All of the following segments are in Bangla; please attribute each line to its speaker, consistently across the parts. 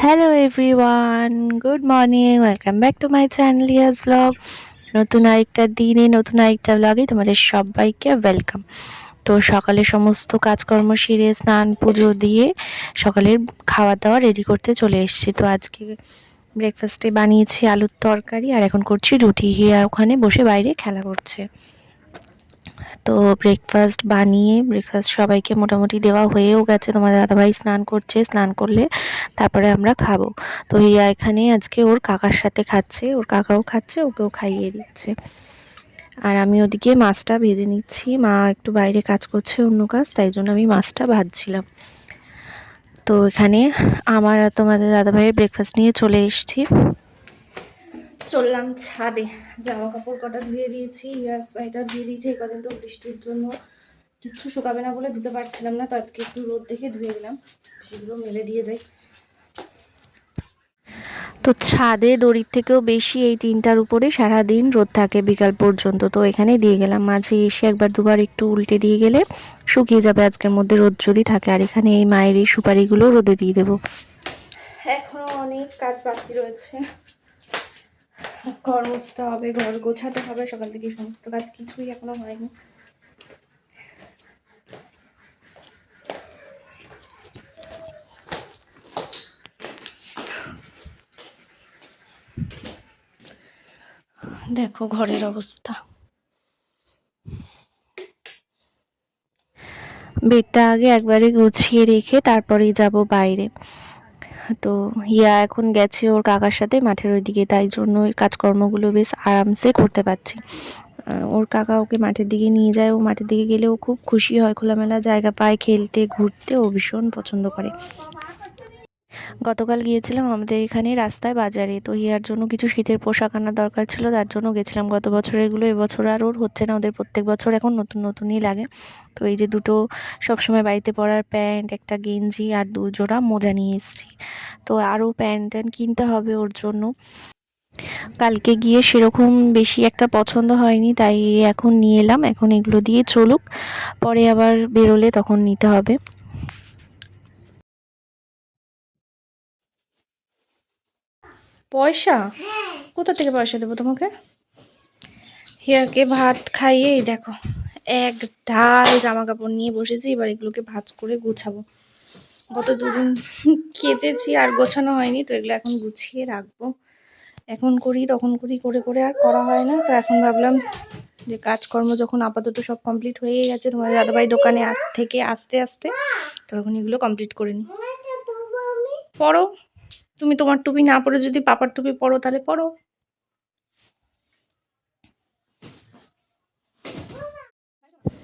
Speaker 1: Hello everyone good morning welcome back to my channel Yash vlog নতুন আরেকটা দিনে, নতুন আরেকটা ব্লগে তোমাদের সবাইকে ওয়েলকাম তো সকালে সমস্ত কাজকর্ম সেরে, স্নান, পুজো দিয়ে সকালের খাওয়া দাওয়া রেডি করতে চলে এসেছি। তো আজকে ব্রেকফাস্টে বানিয়েছি আলুর তরকারি আর এখন করছি রুটি। হিয়া ওখানে বসে বাইরে খেলা করছে। তো ব্রেকফাস্ট বানিয়ে ব্রেকফাস্ট সবাইকে মোটামুটি দেওয়া হয়েও গেছে। তোমাদের দাদাভাই স্নান করছে, স্নান করলে তারপরে আমরা খাব। তো হিয়া এখানে আজকে ওর কাকার সাথে খাচ্ছে, ওর কাকাও খাচ্ছে, ওকেও খাইয়ে দিচ্ছে। আর আমি ওদিকে মাছটা ভেজে নিচ্ছি। মা একটু বাইরে কাজ করছে অন্য কাজ, তাই জন্য আমি মাছটা ভাজছিলাম। তো এখানে আমার তোমাদের দাদাভাইয়ের ব্রেকফাস্ট নিয়ে চলে এসেছি। চললাম ছাদে। জামা কাপড় কটা ধুয়ে দিয়েছি ইয়ার সোয়েটার ধুয়ে দিয়েছি এই কদিন তো বৃষ্টির জন্য কিচ্ছু শুকাবে না বলে ধুতে পারছিলাম না তো আজকে একটু রোদ দেখে ধুয়ে দিলাম। সেগুলো মেলে দিয়ে যাই। তো ছাদে দড়ির থেকেও বেশি এই তিনটার উপরে সারাদিন রোদ থাকে বিকাল পর্যন্ত তো এখানে দিয়ে গেলাম। মাঝে এসে একবার দুবার একটু উল্টে দিয়ে গেলে শুকিয়ে যাবে আজকের মধ্যে রোদ যদি থাকে। আর এখানে এই মায়ের এই সুপারিগুলো রোদে দিয়ে দেবো। এখনও অনেক কাজ বাকি রয়েছে। ঘর মুছতে হবে, ঘর গোছাতে হবে, সকাল থেকে সমস্ত কাজ কিছুই এখনও হয়নি। দেখো ঘরের অবস্থা। বেডটা আগে একবারে গুছিয়ে রেখে তারপরেই যাব বাইরে। তো ইয়া এখন গেছে ওর কাকার সাথে, মাঠের ওই দিকে তাই জন্য ওই কাজকর্মগুলো বেশ আরামসে করতে পারছি। ওর কাকা ওকে মাঠের দিকে নিয়ে যায়, ও মাঠের দিকে গেলে ও খুব খুশি হয়, খোলামেলা জায়গা পায়, খেলতে, ঘুরতে, ও ভীষণ পছন্দ করে। গতকাল গিয়েছিলাম আমাদের এখানে রাস্তায় বাজারে। তো হিয়ার জন্য কিছু শীতের পোশাক আনার দরকার ছিল, তার জন্য গেছিলাম গত বছর এগুলো। এবছর আর ওর হচ্ছে না, ওদের প্রত্যেক বছর এখন নতুন নতুনই লাগে। তো এই যে দুটো সবসময় বাড়িতে পরার প্যান্ট, একটা গেঞ্জি আর দু জোড়া মোজা নিয়ে এসেছি। তো আরও প্যান্ট ট্যান্ট কিনতে হবে ওর জন্য। কালকে গিয়ে সেরকম বেশি একটা পছন্দ হয়নি, তাই এখন নিয়ে এলাম। এখন এগুলো দিয়ে চলুক, পরে আবার বেরোলে তখন নিতে হবে। পয়সা? কোথা থেকে পয়সা দেবো তোমাকে? হিয়াকে ভাত খাইয়েই দেখো এক ঢাল জামা কাপড় নিয়ে বসেছি এবার এগুলোকে ভাজ করে গুছাবো। গত দুদিন কেচেছি আর গোছানো হয়নি তো এগুলো এখন গুছিয়ে রাখব। এখন করি তখন করি করে করে আর করা হয় না। তো এখন ভাবলাম যে কাজকর্ম যখন আপাতত সব কমপ্লিট হয়ে গেছে তোমার দাদাভাই দোকানে থেকে আসতে আসতে তখন এগুলো কমপ্লিট করে নিই। পড়ো। তুমি তোমার টুপি না পরে যদি পাপার টুপি পরো, তাহলে পরো।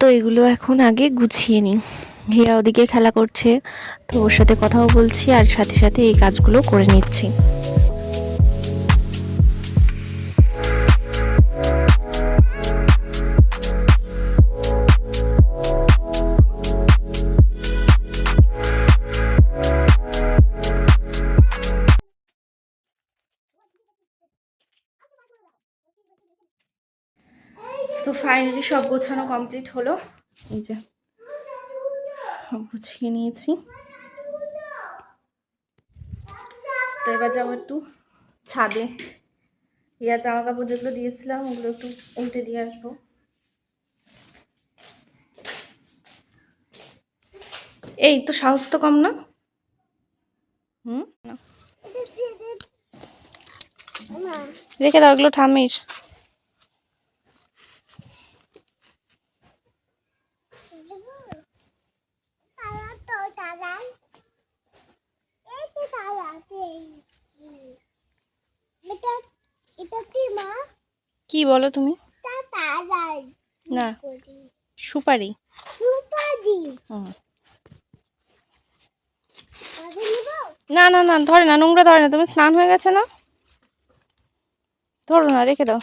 Speaker 1: তো এগুলো এখন আগে গুছিয়ে নিই। হিয়া ওদিকে খেলা করছে, তো ওর সাথে কথাও বলছি আর সাথে সাথে এই কাজগুলো করে নিচ্ছি। ফাইনালি সব গোছানো কমপ্লিট হলো। এই যে গুছিয়ে নিয়েছি। তো এবার যাব একটু ছাদে। ইয়ার জামা কাপড় যেগুলো দিয়েছিলাম ওগুলো একটু উল্টে দিয়ে আসব। এই তো সাহস তো কম না। হুম? রেখে দাও এগুলো ঠামির কি বলো তুমি? না, সুপারি। হুম না না না, ধরে না, নোংরা ধরে না, তুমি স্নান হয়ে গেছে না? ধরো না, রেখে দাও।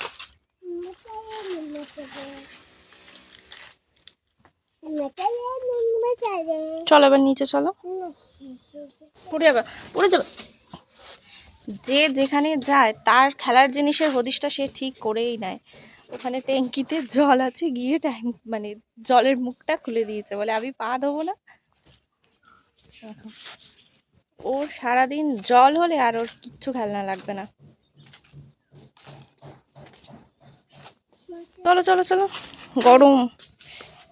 Speaker 1: চলো এবার নিচে চলো। পড়ে যাবে পড়ে যাবে। যে যেখানে যায়, তার খেলার জিনিসের হদিশটা সে ঠিক করেই নেয়।
Speaker 2: ওখানে ট্যাঙ্কিতে জল আছে, গিয়ে ট্যাঙ্ক মানে জলের মুখটা খুলে দিয়েছে, বলে আমি পা দেবো না। ওর সারাদিন জল হলে আর ওর কিচ্ছু খেলনা লাগবে না। চলো চলো চলো। গরম।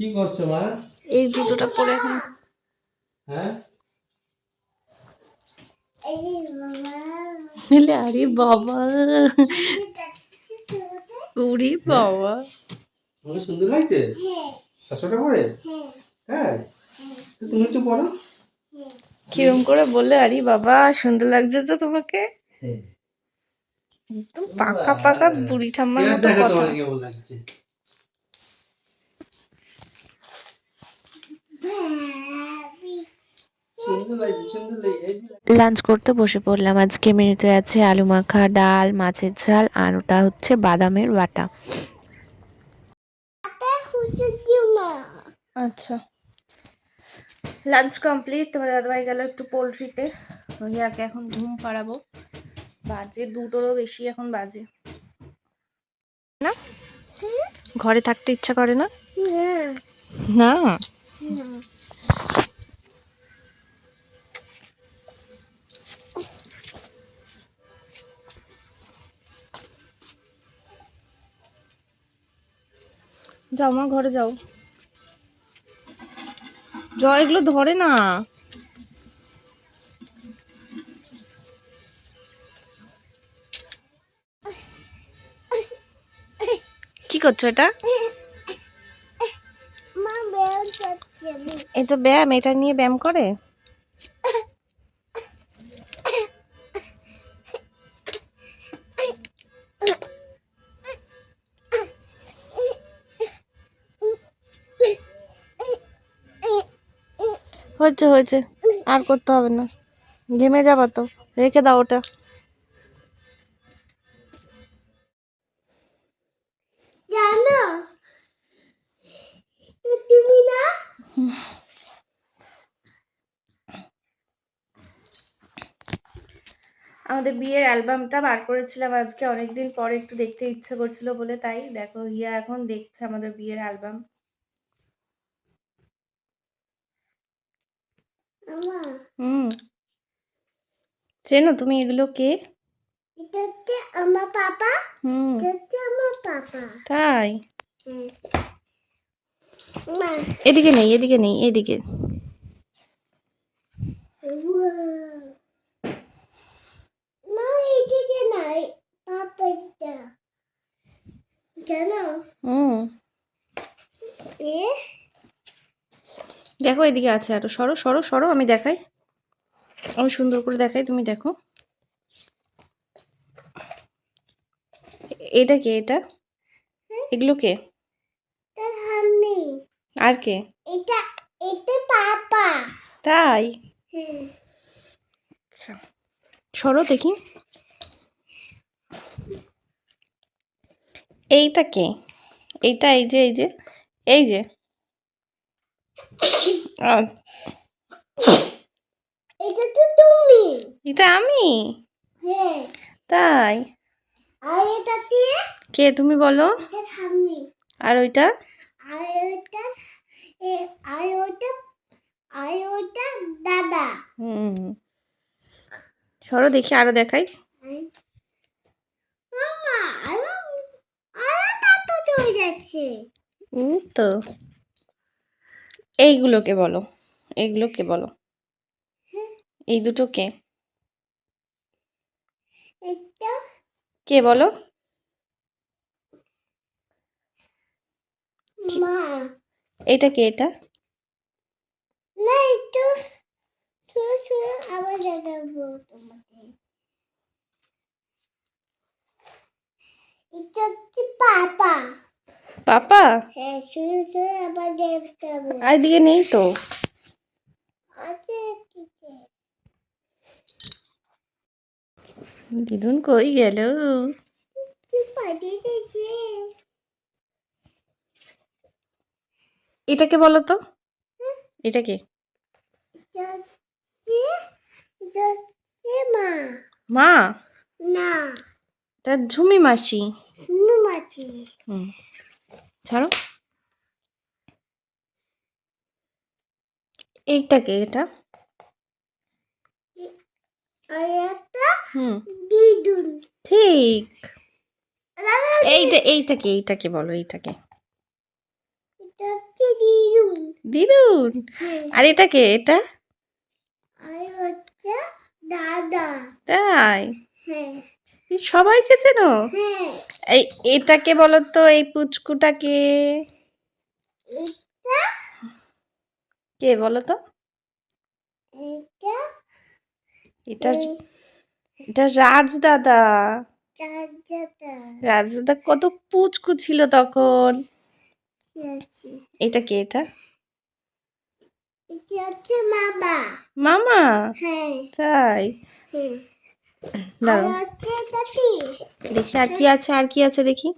Speaker 2: কি
Speaker 3: করছ মা?
Speaker 2: এই জুতোটা পরে এখন
Speaker 3: হ্যাঁ?
Speaker 2: আরে বাবা। উরি বাবা।
Speaker 3: আমার সুন্দর লাগছে? শাশুটা করে হ্যাঁ তুমি একটু পড়ো
Speaker 2: কিরম করে বললে আরে বাবা সুন্দর লাগছে তো তোমাকে।
Speaker 3: হ্যাঁ।
Speaker 2: একদম পাকা পাকা বুড়ি ঠাম্মার মতো কথা
Speaker 3: তোমার কেমন লাগছে সুন্দর লাগছে সুন্দর লাগছে এই যে-
Speaker 2: লাঞ্চ করতে বসে পড়লাম। আজকে মেনুতে আছে আলু মাখা ডাল মাছের ঝাল আর ওটা হচ্ছে বাদামের বাটা। আচ্ছা। Lunch complete. তোমার দাদাভাই গেল একটু পোলট্রিতে। ইয়াকে এখন ঘুম পাড়াবো। বাজে দুটোরও বেশি এখন বাজে। না? ঘরে থাকতে ইচ্ছা করে না। না? যাও আমার ঘরে যাও। জয় এগুলো ধরে না। কি করছ এটা? এটা ব্যায়াম, এটা নিয়ে ব্যায়াম করে? হয়েছে হয়েছে। আর করতে হবে না। ঘেমে যাবা তো। রেখে দাও ওটা। আমাদের বিয়ের অ্যালবামটা বার করেছিলাম আজকে অনেকদিন পরে একটু দেখতে ইচ্ছে করছিল বলে তাই দেখো হিয়া এখন দেখছে আমাদের বিয়ের অ্যালবাম। হুম। চেনো তুমি এগুলো কে?
Speaker 4: এটা হচ্ছে আমার পাপা।
Speaker 2: হুম।
Speaker 4: এটা হচ্ছে আমার পাপা।
Speaker 2: তাই?
Speaker 4: হ্যাঁ।
Speaker 2: এদিকে নেই এদিকে নেই এদিকে
Speaker 4: wow. মা এদিকে নাই পাপা এটা জানো
Speaker 2: হুম
Speaker 4: এ
Speaker 2: দেখো এদিকে আছে আরও সরো সরো সরো আমি দেখাই। আমি সুন্দর করে দেখাই তুমি দেখো। এটা কে এটা? এগুলো কে? আর কে?
Speaker 4: এটা এটা পাপা।
Speaker 2: তাই? আচ্ছা সরো দেখি। এইটা কে? এইটা এই যে এই যে এই যে।
Speaker 4: এটা তো তুমি।
Speaker 2: এটা আমি?
Speaker 4: হ্যাঁ।
Speaker 2: তাই?
Speaker 4: আর এটা দিয়ে?
Speaker 2: কে তুমি বলো? আর ওইটা?
Speaker 4: আর এ আর ওটা আর ওটা দাদা।
Speaker 2: হুম। সরো দেখি আরও দেখাই।
Speaker 4: মামা আরও আরও পাপা চলে যাচ্ছে।
Speaker 2: উম, তো। এইগুলোকে বলো এইগুলোকে বলো। এই দুটো কে কে বলো?
Speaker 4: মা।
Speaker 2: এটা কে এটা?
Speaker 4: না একটু আবার দেখাবো তোমাকে। এটা হচ্ছে পাপা।
Speaker 2: পাপা?
Speaker 4: হ্যাঁ
Speaker 2: এদিকে নেই তো। দিদুন কই গেল? এটাকে বলো তো। এটাকে।
Speaker 4: মা।
Speaker 2: মা?
Speaker 4: না।
Speaker 2: তার ঝুমি মাসি।
Speaker 4: নুমাছি
Speaker 2: হুম। ছাড়ো। এইটাকে এটা? হুম। ঠিক। এইটা এইটাকে এইটাকে বলো এইটাকে
Speaker 4: এটা দিদুন
Speaker 2: দিদুন
Speaker 4: হ্যাঁ।
Speaker 2: আর এটাকে এটা?
Speaker 4: দাদা।
Speaker 2: তাই?
Speaker 4: হ্যাঁ।
Speaker 2: সবাইকে চেনো? এই এটাকে বলো তো এই পুচকুটাকে। কে বলো তো
Speaker 4: এটা
Speaker 2: এটা রাজ দাদা রাজ দাদা কত পুচকু ছিল তখন। এটা কে এটা?
Speaker 4: বাবা
Speaker 2: মামা।
Speaker 4: হ্যাঁ।
Speaker 2: তাই? দাঁড়াও। দেখি আর কি আছে আর কি আছে দেখি।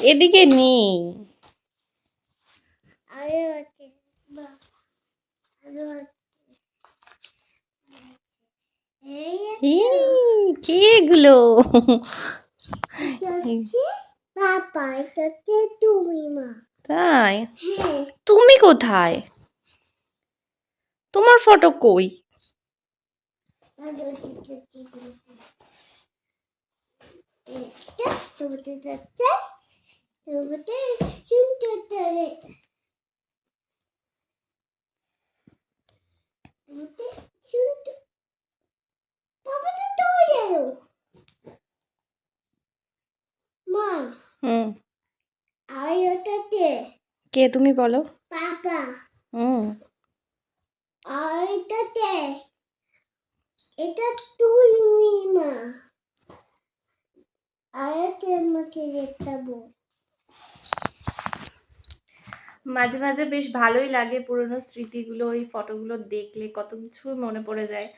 Speaker 2: এদিকে নেই। কে এগুলো?
Speaker 4: তুমি মা।
Speaker 2: তাই?
Speaker 4: হ্যাঁ।
Speaker 2: তুমি কোথায়?
Speaker 4: তো গেল মা
Speaker 2: হুম।
Speaker 4: আর ওটাতে
Speaker 2: কে তুমি বলো?
Speaker 4: পাপা।
Speaker 2: হুম।
Speaker 4: আর এটাতে এটা তুমি মা আর একটা আমাকে দেখাবো।
Speaker 2: মাঝে মাঝে বেশ ভালোই লাগে পুরনো স্মৃতিগুলো ওই ফটোগুলো দেখলে কত কিছু মনে পড়ে যায়।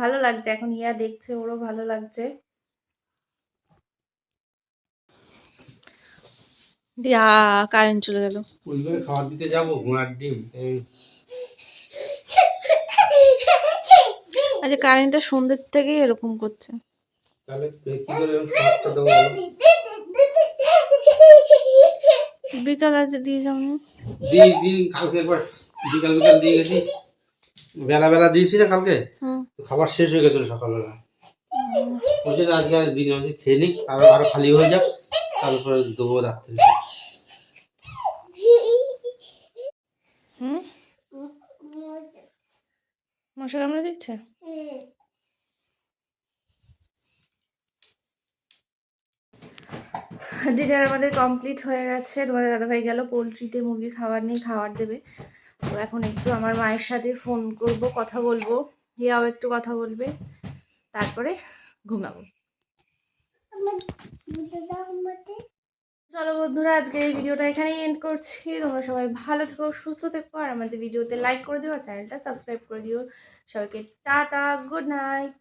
Speaker 2: ভালো লাগছে এখন ইয়া দেখছে ওরও ভালো লাগছে। দিয়া কারেন্ট চলে গেল।
Speaker 3: খাবার দিতে যাব ঘোড়ার ডিম এই
Speaker 2: আচ্ছা কারেন্টটা সন্ধ্যের থেকেই এরকম করছে।
Speaker 3: তাহলে কি করে আমি দেবো
Speaker 2: বিকাল আছে দিয়ে যাও
Speaker 3: দিই দিই কালকে একবার বিকাল বিকাল দিয়ে গেছি। বেলা বেলা দিয়েছি না কালকে?
Speaker 2: হুম।
Speaker 3: খাবার শেষ হয়ে গেছিল সকালবেলা। ওই জন্য আজকে আর দিন খেয়ে নিক আরও আরও খালি হয়ে যাক। তারপরে দেবো রাত্রে
Speaker 2: হুম মশা কামড়ে দিচ্ছে ডিনার আমাদের কমপ্লিট হয়ে গেছে। তোমাদের দাদাভাই গেল, পোলট্রিতে মুরগির খাবার নিয়ে খাবার দেবে। তো এখন একটু আমার মায়ের সাথে ফোন করব, কথা বলব। হিয়াও একটু কথা বলবে। তারপরে ঘুমাবো। চলো বন্ধুরা আজকে এই ভিডিওটা এখানেই এন্ড করছি। তোমরা সবাই ভালো থেকো, সুস্থ থেকো, আর আমাদের ভিডিওতে লাইক করে দিও, আর চ্যানেলটা সাবস্ক্রাইব করে দিও। সবাইকে টাটা গুড নাইট